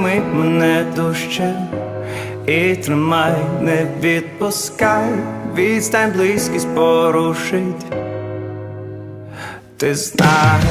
обійми мене дощем і тримай, не відпускай, відстань близькість порушить, ти знаєш.